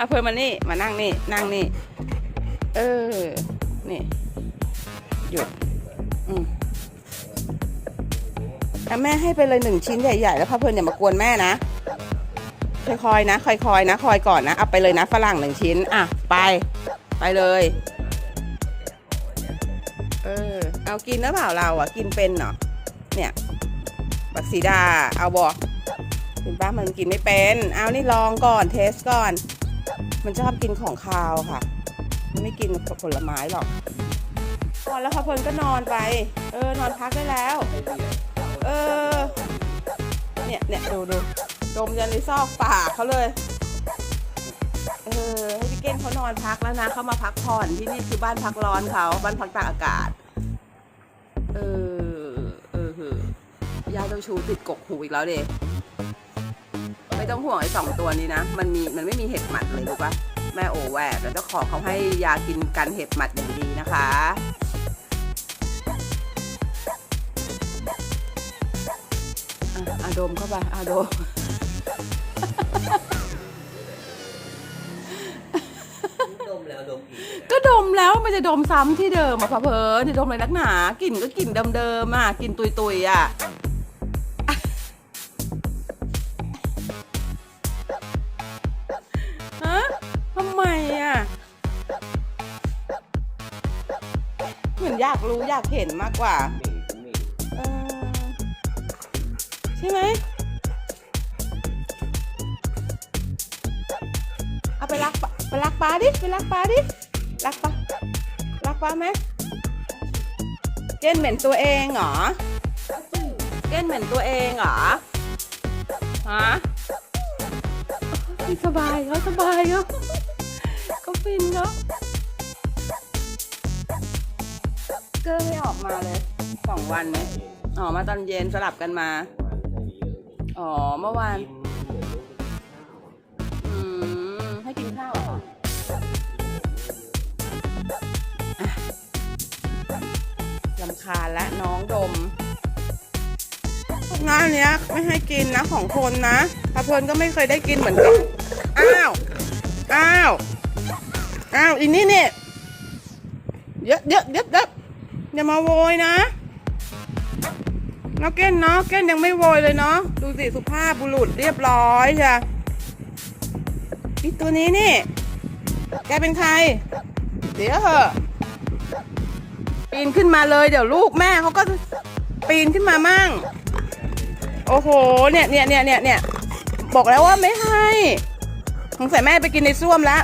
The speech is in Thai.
พาเพลินมานี่ มานั่งนี่ นั่งนี่ เออ นี่ หยุด อืมอะแม่ให้ไปเลยหนึ่งชิ้นใหญ่ๆ แล้วพาเพลินอย่ามากวนแม่นะคอยๆนะคอยๆนะ คอยก่อนนะ เอาไปเลยนะฝรั่งหนึ่งชิ้น อะ ไป ไปเลย เออ เอากินหรือเปล่าเราอะ กินเป็นเหรอเนี่ยบักสีดา เอาบอกเห็นปะมันกินไม่เป็น เอานี่ลองก่อน เทสก่อน มันชอบกินของคาวค่ะ มันไม่กินผลไม้หรอกนอนแล้วพอเพลินก็นอนไป เออนอนพักได้แล้ว เออ เนี่ยเนี่ยดูดูดมยันในซอกปากเขาเลยเออให้พี่เก้งเขานอนพักแล้วนะเขามาพักผ่อนที่นี่คือบ้านพักร้อนเขาบ้านพักตากอากาศ เออเออคือยาเจ้าชูติดกกหูอีกแล้วเด็ ต้องห่วงไอ้สองตัวนี้นะ มันมีมันไม่มีเห็บหมัดเลยรู้ปะแม่โอแหวกแล้วเจ้าของเขาให้ยากินกันเห็บหมัดอย่างดีนะคะอะอาดมเข้าไปอาดมดมแล้วดมอีกก็ดมแล้วมันจะดมซ้ำที่เดิมอะพะเพอจะดมอะไรนักหนากลิ่นก็กลิ่นเดิมๆอะกลิ่นตุยๆอะ อยากรู้อยากเห็นมากกว่าเออใช่ไหมเอาไปรักปะไปรักปลาดิไปรักปลาดิรักปะรักปลาไหมเก้นเหม็นตัวเองเหรอเก้นเหม็นตัวเองเหรอฮะสบายเขาสบายเขาเขาฟินเขา อร์ไม่ออกมาเลยสองวันไหมอ๋อมาตอนเย็นสลับกันมา อ๋อเมื่อวาน อืม ให้กินข้าวเหรอลำคาญและน้องดม งานเนี้ยไม่ให้กินนะของคนนะพาเพลินก็ไม่เคยได้กินเหมือนกัน อ้าว อ้าว อ้าวอีนี่เนี่ยเยอะเยอะเยอะเยอะ อย่ามาโวยนะน้องเก้นเนาะเก้นยังไม่โวยเลยเนาะดูสิสุภาพบุรุษเรียบร้อยใช่อีตัวนี้นี่ แกเป็นใคร เดี๋ยวเหอะปีนขึ้นมาเลยเดี๋ยวลูกแม่เขาก็ปีนขึ้นมามั่ง โอ้โห เนี่ยเนี่ยเนี่ยเนี่ยเนี่ยบอกแล้วว่าไม่ให้สงสัยแม่ไปกินในส้วมแล้ว